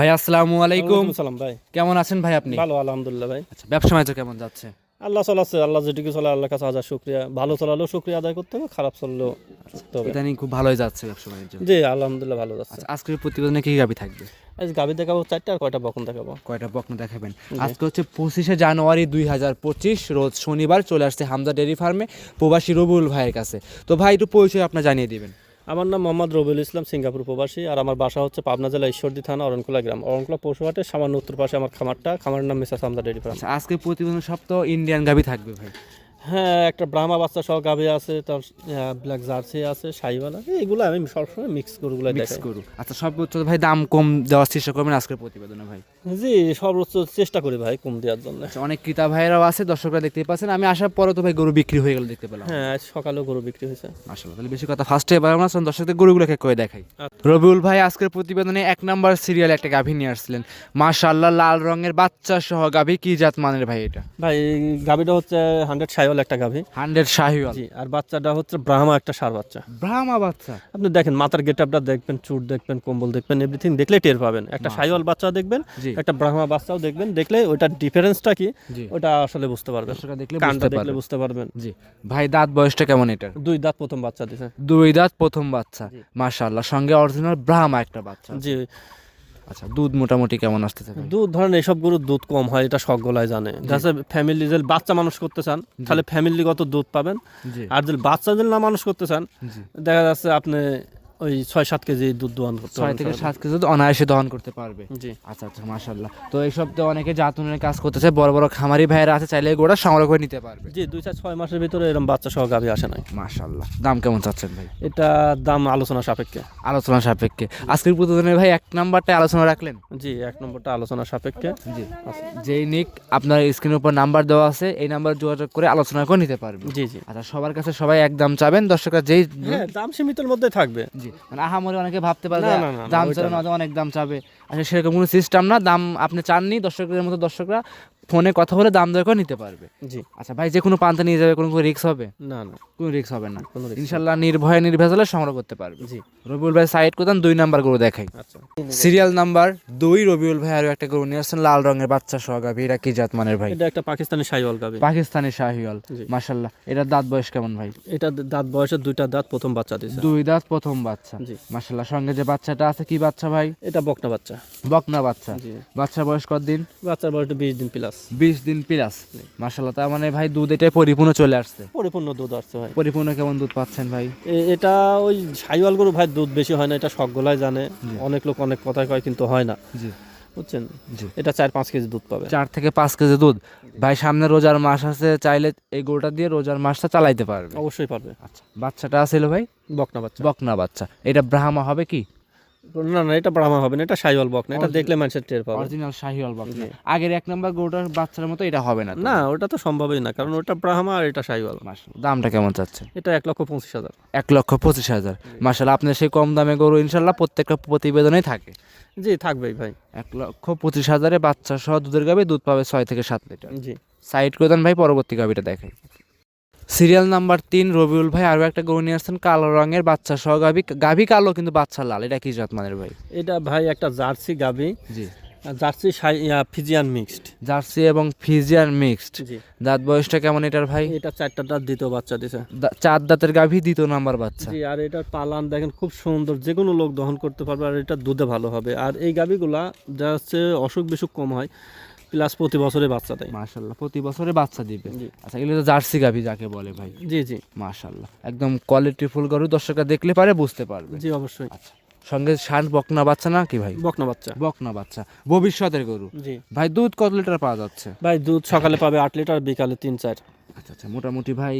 ভাই আসসালামু আলাইকুম। সালাম ভাই। কেমন আছেন ভাই আপনি? ভালো আলহামদুলিল্লাহ ভাই। আচ্ছা ব্যবসা বাণিজ্য কেমন যাচ্ছে? আল্লাহ চলাচ্ছে আল্লাহ যেটুকু চলে আল্লাহর কাছে হাজার শুক্রিয়া। ভালো চলালেও শুক্রিয়া আদায় করতে হবে খারাপ চললেও ইদানিং খুব ভালোই যাচ্ছে ব্যবসা বাণিজ্য। জি আলহামদুলিল্লাহ ভালো যাচ্ছে। আচ্ছা আজকের প্রতিবেদনে কি গাবি থাকবে? আজ গাভি দেখাবো চারটে আর কয়টা বকন দেখাবো? কয়টা বকন দেখাবেন? আজকে হচ্ছে পঁচিশে জানুয়ারি দুই হাজার পঁচিশ রোজ শনিবার চলে আসছে হামজা ডেয়ারি ফার্মে প্রবাসী রবুল ভাইয়ের কাছে। তো ভাই একটু পরিচয় আপনার জানিয়ে দিবেন। আমার নাম মোহাম্মদ রবিউল ইসলাম, সিঙ্গাপুর প্রবাসী, আর আমার বাসা হচ্ছে পাবনা জেলা ঈশ্বরদী থানা, অরণকুলা গ্রাম। অরণকুলা পশুহাটের সামান্য উত্তর পাশে আমার খামারটা, খামারের নাম মিসা সামদা ডেরি ফার্ম। আচ্ছা আজকে প্রতিবেদন সপ্তাহ ইন্ডিয়ান গাবি থাকবে ভাই। হ্যাঁ একটা ব্রাহ্মা বাচ্চা সহ গাভি আছে তার ব্ল্যাক জার্সি আছে শাহিওয়ালা এগুলো আমি সবসময় মিক্স গরুগুলো মিক্স দেখাই। করু। আচ্ছা সর্বোচ্চ ভাই দাম কম দেওয়ার চেষ্টা করবেন আজকের প্রতিবেদনে ভাই? জি সর্বোচ্চ চেষ্টা করি ভাই কম দেওয়ার জন্য। আচ্ছা অনেক ক্রেতা ভাইয়েরাও আছে দর্শকরা দেখতে পাচ্ছেন। আমি আসার পরে তো ভাই গরু বিক্রি হয়ে গেল দেখতে পেলাম। হ্যাঁ সকালেও গরু বিক্রি হয়েছে। মাশাআল্লাহ তাহলে বেশি কথা ফার্স্টে এবার আমরা দর্শকদের গরুগুলোকে করে দেখাই। আচ্ছা। রবিউল ভাই আজকের প্রতিবেদনে এক নাম্বার সিরিয়াল একটা গাভী নিয়ে আসছিলেন। মাশাআল্লাহ লাল রঙের বাচ্চা সহ গাভী কি জাত মানের ভাই এটা? ভাই গাভিটা হচ্ছে হান্ড্রেড শাহিওয়াল একটা গাভি। হান্ড্রেড শাহিওয়াল জি আর বাচ্চাটা হচ্ছে ব্রাহ্মা একটা সার বাচ্চা। ব্রাহ্মা বাচ্চা? আপনি দেখেন মাথার গেট আপটা দেখবেন চুট দেখবেন কম্বল দেখবেন এভরিথিং দেখলে টের পাবেন। একটা শাহিওয়াল বাচ্চা দেখবেন একটা ব্রাহ্মা বাচ্চাও দেখবেন দেখলে ওইটার ডিফারেন্সটা কি? ওটা আসলে বুঝতে পারবেন। কানটা বুঝতে দেখলে বুঝতে পারবেন। জি। ভাই দাঁত বয়সটা কেমন এটা দুই দাঁত প্রথম বাচ্চা দিছে। দুই দাঁত প্রথম বাচ্চা। মাশাআল্লাহ সঙ্গে অরিজিনাল ব্রাহ্মা একটা বাচ্চা। জি। আচ্ছা দুধ মোটামুটি কেমন আসতে থাকে? দুধ ধরেন এইসব গরুর দুধ কম হয় এটা সব গলায় জানে। যাতে ফ্যামিলি যে বাচ্চা মানুষ করতে চান তাহলে ফ্যামিলিগত দুধ পাবেন। আর যদি বাচ্চা যদি না মানুষ করতে চান দেখা যাচ্ছে আপনি ওই ছয় সাত কেজি দুধ দোয়ান করতে ছয় থেকে সাত কেজি দুধ অনায়াসে দহন করতে পারবে। জি। আচ্ছা আচ্ছা মাশাল্লাহ তো এইসব তো অনেকে জাতুনের কাজ করতেছে বড় বড় খামারি ভাইয়েরা আছে চাইলে গোড়া সংগ্রহ করে নিতে পারবে। জি দুই চার ছয় মাসের ভিতরে এরকম বাচ্চা সহ গাভি আসে নাই। মাশাল্লাহ দাম কেমন চাচ্ছেন ভাই? এটা দাম আলোচনা সাপেক্ষে। আলোচনা সাপেক্ষে। আজকের প্রতিদিনের ভাই এক নাম্বারটা আলোচনা রাখলেন? জি এক নম্বরটা আলোচনা সাপেক্ষে। জি। যেই নিক আপনার স্ক্রিনের উপর নাম্বার দেওয়া আছে এই নাম্বার যোগাযোগ করে আলোচনা করে নিতে পারবে জি জি। আচ্ছা সবার কাছে সবাই এক দাম চাবেন দর্শকরা যেই হ্যাঁ দাম সীমিতের মধ্যে থাকবে। জি। মানে আহামরি অনেকে ভাবতে পারে দাম চালানো অনেক দাম চাবে। আসলে সেরকম কোনো সিস্টেম না দাম আপনি চাননি দর্শকদের মতো দর্শকরা ফোনে কথা বলে দাম দর করে নিতে পারবে। জি। আচ্ছা ভাই যে কোনো পান্তা নিয়ে যাবে কোনো রিক্স হবে? না না। কোনো রিক্স হবে না। কোনো। ইনশাল্লাহ নির্ভয়ে নির্ভেজালে সংগ্রহ করতে পারবে। জি। রবিউল ভাই সাইড করতেন দুই নাম্বার গরু দেখাই। আচ্ছা। সিরিয়াল নাম্বার দুই রবিউল ভাই আরও একটা গরু নিয়ে আসছেন লাল রঙের বাচ্চা সহ গাভী। এটা কি জাত মানের ভাই? এটা একটা পাকিস্তানি সাইওয়াল গাভি। পাকিস্তানি শাহিওয়াল। মাশাল্লাহ। এটার দাঁত বয়স কেমন ভাই? এটা দাঁত বয়সের দুইটা দাঁত প্রথম বাচ্চা দিছে। দুই দাঁত প্রথম বাচ্চা। জি। মাশাল্লাহ সঙ্গে যে বাচ্চাটা আছে কি বাচ্চা ভাই? এটা বকনা বাচ্চা। বকনা বাচ্চা। জি। বাচ্চা বয়স কত দিন বাচ্চার বয়সটা বিশ দিন প্লাস বিশ দিন প্লাস মাশাল্লাহ তার মানে ভাই দুধ এটাই পরিপূর্ণ চলে আসছে। পরিপূর্ণ দুধ আসছে ভাই। পরিপূর্ণ কেমন দুধ পাচ্ছেন ভাই? এটা ওই সাইওয়াল গরু ভাই দুধ বেশি হয় না এটা সব গলায় জানে। অনেক লোক অনেক কথাই কয় কিন্তু হয় না। জি। বুঝছেন? এটা চার পাঁচ কেজি দুধ পাবে। চার থেকে পাঁচ কেজি দুধ। ভাই সামনে রোজার মাস আছে চাইলে এই গরুটা দিয়ে রোজার মাসটা চালাইতে পারবে। অবশ্যই পারবে। আচ্ছা বাচ্চাটা আছিল ভাই? বকনা বাচ্চা। বকনা বাচ্চা। এটা ব্রাহ্মা হবে কি? না না এটা ব্রাহ্মা হবে না এটা সাইওয়াল বকনা এটা দেখলে মানুষের টের পাবে। অরিজিনাল শাহিওয়াল বকনা জি। আগের এক নম্বর গরুটার বাচ্চার মতো এটা হবে না না ওটা তো সম্ভবই না কারণ ওটা ব্রাহ্মা আর এটা মাশাআল্লাহ। দামটা কেমন চাচ্ছে এটা এক লক্ষ পঁচিশ হাজার। এক লক্ষ পঁচিশ হাজার। মাসাল্লাহ আপনার সেই কম দামে গরু ইনশাল্লাহ প্রত্যেকটা প্রতিবেদনেই থাকে। জি থাকবেই ভাই। এক লক্ষ পঁচিশ হাজারে বাচ্চা সহ দুধের গাবে দুধ পাবে ছয় থেকে সাত লিটার। জি। সাইড করে দেন ভাই পরবর্তী গাবিটা দেখাই। সিরিয়াল নাম্বার তিন রবিউল ভাই আরও একটা গরু নিয়ে আসছেন কালো রঙের বাচ্চা সহ গাভি গাভি কালো কিন্তু বাচ্চা লাল। এটা কি জাত মানের ভাই? এটা ভাই একটা জার্সি গাবি জি। Jersey Friesian mixed. জার্সি এবং ফিজিয়ান মিক্সড। দাঁত বয়সটা কেমন এটার ভাই? এটা চারটা দাঁত দ্বিতীয় বাচ্চা দিছে। চার দাঁতের গাভি দ্বিতীয় নাম্বার বাচ্চা। জি আর এটার পালান দেখেন খুব সুন্দর। যে কোনো লোক দহন করতে পারবে আর এটা দুধে ভালো হবে। আর এই গাভিগুলা যা হচ্ছে অসুখ বিসুখ কম হয়। প্লাস প্রতি বছরে বাচ্চা দেয়। মাশাল্লাহ প্রতি বছরে বাচ্চা দিবে। আচ্ছা এগুলো তো জার্সি গাভি যাকে বলে ভাই। জি জি। মাশাল্লাহ একদম কোয়ালিটি ফুল গরু দর্শকরা দেখলে পারে বুঝতে পারবে। জি অবশ্যই। আচ্ছা সঙ্গে ষাট বকনা বাচ্চা না কি ভাই? বকনা বাচ্চা। বকনা বাচ্চা ভবিষ্যতের গরু। জি। ভাই দুধ কত লিটার পাওয়া যাচ্ছে? ভাই দুধ সকালে পাবে আট লিটার বিকালে তিন চার। আচ্ছা আচ্ছা মোটামুটি ভাই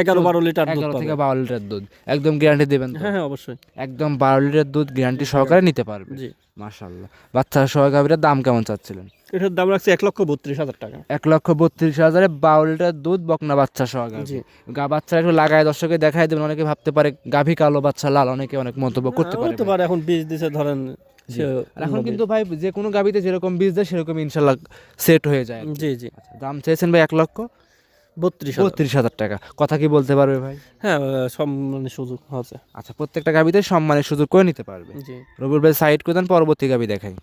এগারো বারো লিটার দুধ থেকে বারো লিটার দুধ একদম গ্যারান্টি দেবেন তো? হ্যাঁ হ্যাঁ অবশ্যই। একদম বারো লিটার দুধ গ্যারান্টি সহকারে নিতে পারবে। জি। মাশাল্লাহ বাচ্চা সহ গাভিটার দাম কেমন চাচ্ছিলেন? এটার দাম রাখছি এক লক্ষ বত্রিশ হাজার টাকা। এক লক্ষ বত্রিশ হাজারে বারো লিটার দুধ বকনা বাচ্চা সহ জি। গা বাচ্চা একটু লাগায় দর্শকে দেখাই দেবেন অনেকে ভাবতে পারে গাভি কালো বাচ্চা লাল অনেকে অনেক মন্তব্য করতে পারে। পারে এখন বীজ দিছে ধরেন এখন কিন্তু ভাই যে কোনো গাবিতে যেরকম বীজ দেয় সেরকম ইনশাল্লাহ সেট হয়ে যায়। জি জি। আচ্ছা, দাম চেয়েছেন ভাই এক লক্ষ? বত্রিশ বত্রিশ হাজার টাকা। কথা কি বলতে পারবে ভাই? হ্যাঁ সব মানে সুযোগ আছে আচ্ছা প্রত্যেকটা গাবিতে সম্মানের সুযোগ করে নিতে পারবে। জি। রবির ভাই সাইড করে দেন পরবর্তী গাবি দেখাই।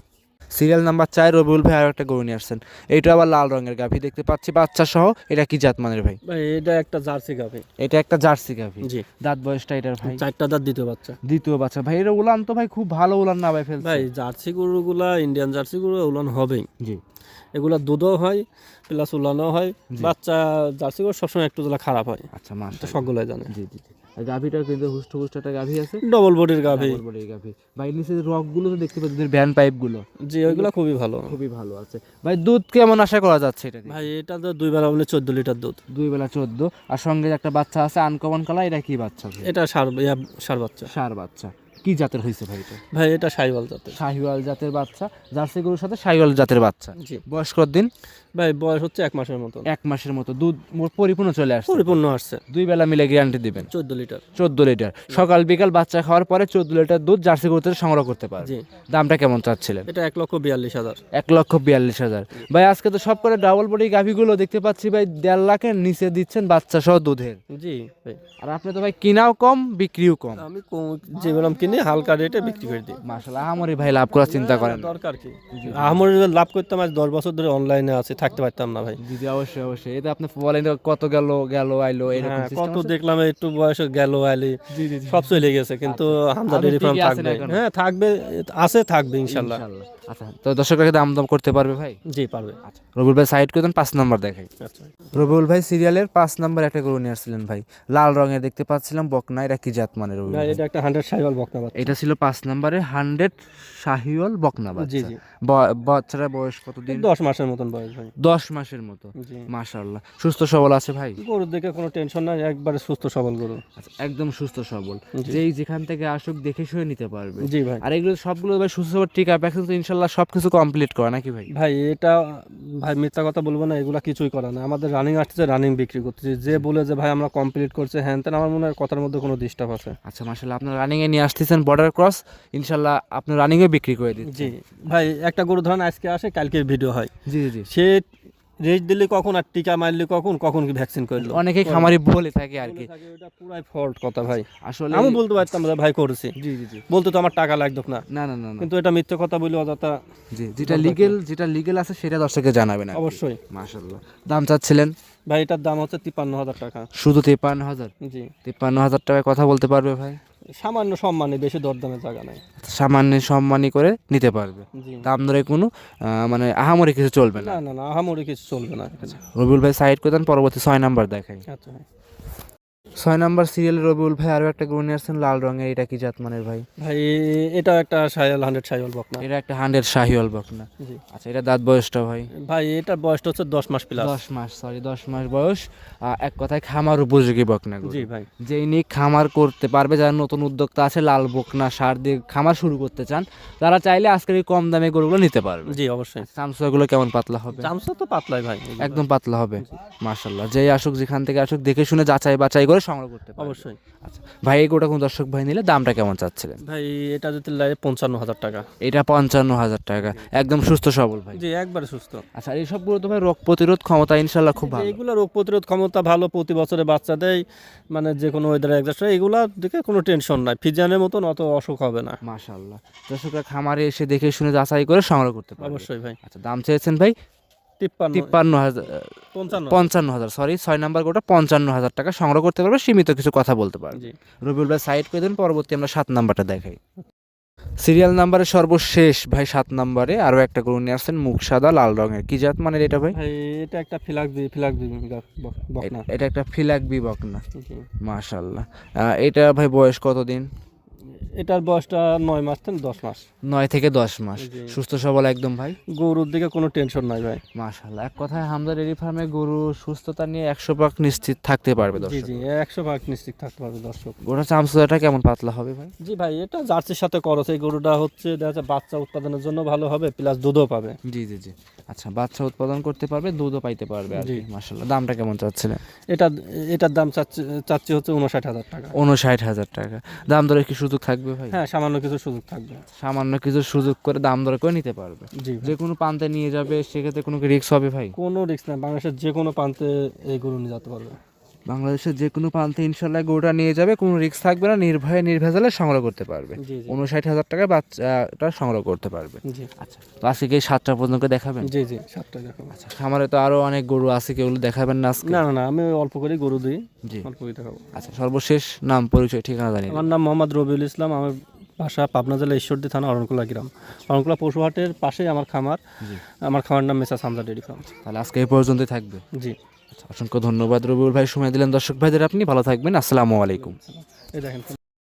সিরিয়াল নাম্বার চার রবিউল ভাই আরও একটা গরু নিয়ে আসছেন। এইটা আবার লাল রঙের গাভী দেখতে পাচ্ছি বাচ্চা সহ এটা কি জাত মানের ভাই? ভাই এটা একটা জার্সি গাভি। এটা একটা জার্সি গাভী। জি। দাঁত বয়সটা এটার ভাই? চারটা দাঁত দ্বিতীয় বাচ্চা। দ্বিতীয় বাচ্চা। ভাই এটা উলান তো ভাই খুব ভালো উলান না ভাই ফেলছে। ভাই জার্সি গরুগুলা ইন্ডিয়ান জার্সি গরু উলান হবেই। জি। এগুলা দুধও হয় প্লাস উলানও হয়। বাচ্চা জার্সি গরু সবসময় একটু খারাপ হয়। আচ্ছা মাস সকলে জানে। জি জি। আর গাভীটাও কিন্তু হুষ্ট হুষ্ট একটা গাভী আছে। ডবল বডির গাভি। ডবল বডির গাভী। ভাই নিচে রকগুলো তো দেখতে পাচ্ছি ভ্যান পাইপগুলো। জি ওইগুলো খুবই ভালো। খুবই ভালো আছে। ভাই দুধ কেমন আশা করা যাচ্ছে এটা ভাই এটা তো দুই বেলা বলে চোদ্দ লিটার দুধ। দুই বেলা চোদ্দ। আর সঙ্গে একটা বাচ্চা আছে আনকমন কালা এটা কি বাচ্চা এটা সার সার বাচ্চা। সার বাচ্চা। কি জাতের হয়েছে ভাই এটা? ভাই এটা সাইওয়াল জাতের। শাহিওয়াল জাতের বাচ্চা জার্সি গরুর সাথে শাহিওয়াল জাতের বাচ্চা। জি। বয়স দিন? ভাই বয়স হচ্ছে এক মাসের মতো এক মাসের মতো দুধ পরিপূর্ণ চলে আসছে। পরিপূর্ণ আসছে। দুই বেলা মিলে গ্যারান্টি দিবেন। চোদ্দ লিটার। চোদ্দ লিটার। সকাল বিকাল বাচ্চা খাওয়ার পরে চোদ্দ লিটার দুধ জার্সি গরু থেকে সংগ্রহ করতে পারবে। জি। দামটা কেমন চাচ্ছিলেন? এটা এক লক্ষ বিয়াল্লিশ হাজার। এক লক্ষ বিয়াল্লিশ হাজার। ভাই আজকে তো সব করে ডাবল বডি গাভিগুলো দেখতে পাচ্ছি ভাই দেড় লাখের নিচে দিচ্ছেন বাচ্চা সহ দুধের। জি ভাই। আর আপনি তো ভাই কিনাও কম বিক্রিও কম। আমি কম- যেগুলো কিনে হালকা রেটে বিক্রি করে দিই। মাসাল্লাহ আমারই ভাই লাভ করার চিন্তা করেন। দরকার কি? আমার লাভ করতাম আজ দশ বছর ধরে অনলাইনে আছে থাকতে পারতাম না ভাই। জি জি অবশ্যই অবশ্যই। এটা আপনি বলেন কত গেল গেল আইলো এরকম হ্যাঁ, কত দেখলাম একটু বয়স গেল জি সব চলে গেছে কিন্তু হামদা ডেরি ফার্ম থাকবে? হ্যাঁ থাকবে আছে থাকবে ইনশাল্লাহ ইনশাআল্লাহ। আচ্ছা তো দর্শকরা দাম দাম করতে পারবে ভাই? জি পারবে। আচ্ছা রবিউল ভাই সাইড করে দেন পাঁচ নাম্বার দেখাই। আচ্ছা। রবিউল ভাই সিরিয়ালের পাঁচ নাম্বার একটা গরু নিয়ে আসছিলেন ভাই। লাল রঙের দেখতে পাচ্ছিলাম বকনা এটা কি জাত মানে রবিউল? এটা একটা হান্ড্রেড সাইওয়াল বকনা বাচ্চা। এটা ছিল পাঁচ নাম্বারে হান্ড্রেড শাহিওল বকনা জি বাচ্চা জি। ব- বয়স কতদিন? দশ মাসের মতন বয়স ভাই। দশ মাসের মতো। মাশাল্লাহ সুস্থ সবল আছে ভাই? গরুর দেখে কোনো টেনশন নাই একবারে সুস্থ সবল গরু। আচ্ছা, একদম সুস্থ সবল। যেই যেখান থেকে আসুক দেখে শুয়ে নিতে পারবে। জি ভাই। আর এগুলো সবগুলো ভাই সুস্থ সবল টিকা প্যাকেজ তো ইনশাল্লাহ সব কিছু কমপ্লিট করা নাকি ভাই? ভাই এটা ভাই মিথ্যা কথা বলব না এগুলা কিছুই করা না। আমাদের রানিং আসছে রানিং বিক্রি করতেছি। যে বলে যে ভাই আমরা কমপ্লিট করছে হ্যান তেন আমার মনে হয় কথার মধ্যে কোনো ডিস্টার্ব আছে। আচ্ছা মাশাল্লাহ আপনার রানিং এ নিয়ে আসতেছেন বর্ডার ক্রস ইনশাল্লাহ আপনি রানিংয়ে বিক্রি করে দিচ্ছেন। জি ভাই একটা গরু ধরেন আজকে আসে কালকে ভিডিও হয়। জি জি সে রেস্ট দিলে কখন আর টিকা মারলে কখন কখন কি ভ্যাকসিন করল? অনেকেই খামারি বলে থাকে আর কি। থাকে, পুরাই ফল্ট কথা ভাই। আসলে আমি বলতে পারতাম যে ভাই করেছি। জি জি জি। বলতে তো আমার টাকা লাগতো না। না না না না। কিন্তু এটা মিথ্যে কথা বলি অযথা জি যেটা লিগেল যেটা লিগেল আছে সেটা দর্শককে জানাবেন। অবশ্যই। মাশাল্লাহ দাম চাচ্ছিলেন? ভাই এটার দাম হচ্ছে তিপ্পান্ন হাজার টাকা। শুধু তিপ্পান্ন হাজার? জি। তিপ্পান্ন হাজার টাকায় কথা বলতে পারবে ভাই? সামান্য সম্মানে বেশি দরদামে জায়গা নাই। সামান্য সম্মানই করে নিতে পারবে। দাম ধরে কোনো মানে আহামরি কিছু চলবে না। না না আহামরি কিছু চলবে না। রবিউল ভাই সাইড করে দেন পরবর্তী ছয় নাম্বার দেখাই। আচ্ছা। ছয় নাম্বার সিরিয়াল রবিউল ভাই আরও একটা গরু নিয়ে আসছেন লাল রঙের এটা কি জাত মানের ভাই? ভাই এটা একটা সাইল হান্ড্রেড সাইল বকনা। এটা একটা হান্ড্রেড শাহিওয়াল বকনা। আচ্ছা এটা দাঁত বয়সটা ভাই? ভাই এটার বয়সটা হচ্ছে দশ মাস প্লাস দশ মাস সরি দশ মাস বয়স। এক কথায় খামার উপযোগী বকনা। জি ভাই। যেই নিয়ে খামার করতে পারবে যারা নতুন উদ্যোক্তা আছে লাল বকনা সার দিয়ে খামার শুরু করতে চান তারা চাইলে আজকের এই কম দামে গরুগুলো নিতে পারবে। জি অবশ্যই। সামসুয়াগুলো কেমন পাতলা হবে? চামচা তো পাতলাই ভাই। একদম পাতলা হবে মাশাল্লাহ যেই আসুক যেখান থেকে আসুক দেখে শুনে যাচাই বাছাই করে সংগ্রহ করতে পারবে। অবশ্যই। আচ্ছা ভাই এই গোটা কোন দর্শক ভাই নিলে দামটা কেমন চাচ্ছিলেন? ভাই এটা যদি লাগে পঞ্চান্ন হাজার টাকা। এটা পঞ্চান্ন হাজার টাকা। একদম সুস্থ সবল ভাই। জি একবারে সুস্থ। আচ্ছা এই সবগুলো তো ভাই রোগ প্রতিরোধ ক্ষমতা ইনশাল্লাহ খুব ভালো। এগুলো রোগ প্রতিরোধ ক্ষমতা ভালো প্রতি বছরে বাচ্চা দেয় মানে যে কোনো ওয়েদার অ্যাডজাস্ট হয় এগুলা দেখে কোনো টেনশন নাই। ফিজিয়ানের মতন অত অসুখ হবে না। মাশাল্লাহ দর্শকরা খামারে এসে দেখে শুনে যাচাই করে সংগ্রহ করতে পারবে। অবশ্যই ভাই। আচ্ছা দাম চেয়েছেন ভাই তিপ্পান্ন হাজার। পঞ্চান্ন। হাজার সরি ছয় নাম্বার গোটা পঞ্চান্ন হাজার টাকা সংগ্রহ করতে পারবে সীমিত কিছু কথা বলতে পারবে। রবিউল ভাই সাইড করে দেন পরবর্তী আমরা সাত নাম্বারটা দেখাই। সিরিয়াল নাম্বারে সর্বশেষ ভাই সাত নাম্বারে আরও একটা গরু নিয়ে আসছেন মুখ সাদা লাল রঙের। কি জাত মানে এটা ভাই? ভাই এটা একটা ফিলাক দি বকনা। এটা একটা ফিলাক। মাশাল্লাহ এটা ভাই বয়স কতদিন? এটার বয়সটা নয় মাস থেকে দশ মাস। নয় থেকে দশ মাস। সুস্থ সবল একদম ভাই? গরুর দিকে কোনো টেনশন নাই ভাই। মাশাল্লাহ এক কথায় হামদা ডেরি ফার্মে গরু সুস্থতা নিয়ে একশো পাক নিশ্চিত থাকতে পারবে দর্শক জি একশো ভাগ নিশ্চিত থাকতে পারবে দর্শক। গোটা চামচুদাটা কেমন পাতলা হবে ভাই? জি ভাই এটা জার্সির সাথে করস এই গরুটা হচ্ছে দেখা যাচ্ছে বাচ্চা উৎপাদনের জন্য ভালো হবে প্লাস দুধও পাবে। জি জি জি। আচ্ছা বাচ্চা উৎপাদন করতে পারবে দুধও পাইতে পারবে আর জি। কি মাশাল্লাহ দামটা কেমন চাচ্ছিলেন? এটা এটার দাম চাচ্ছি চাচ্ছি হচ্ছে উনষাট হাজার টাকা। উনষাট হাজার টাকা। দাম দরে কি সুযোগ থাকবে? ভাই? হ্যাঁ সামান্য কিছু সুযোগ থাকবে। সামান্য কিছু সুযোগ করে দাম দর করে নিতে পারবে। যে কোনো প্রান্তে নিয়ে যাবে সেক্ষেত্রে কোনো রিস্ক হবে ভাই? কোনো রিস্ক নেই বাংলাদেশের যে কোনো প্রান্তে এই গরু নিয়ে যেতে পারবে। বাংলাদেশের যে কোনো প্রান্তে ইনশাল্লাহ গরুটা নিয়ে যাবে কোনো রিস্ক থাকবে না নির্ভয়ে নির্ভেজালে সংগ্রহ করতে পারবে। উনষাট হাজার টাকায় বাচ্চাটা সংগ্রহ করতে পারবে। আচ্ছা তো আজকে এই সাতটা পর্যন্ত দেখাবেন? জি জি সাতটা দেখো আচ্ছা খামারে তো আরও অনেক গরু আছে কেউ দেখাবেন না আজকে? না না আমি অল্প করে গরু দিই জি। অল্প করে দেখাবো। আচ্ছা সর্বশেষ নাম পরিচয় ঠিকানা জানি আমার নাম মোহাম্মদ রবিউল ইসলাম আমার বাসা পাবনা জেলা ঈশ্বরদী থানা অরণকুলা গ্রাম। অরণকুলা পশুহাটের পাশেই আমার খামার। আমার খামার নাম মেসা সামদা ডেরি ফার্ম। তাহলে আজকে এই পর্যন্তই থাকবে। জি। অসংখ্য ধন্যবাদ রবিউল ভাই সময় দিলেন দর্শক ভাইদের। আপনি ভালো থাকবেন। আসসালামু আলাইকুম।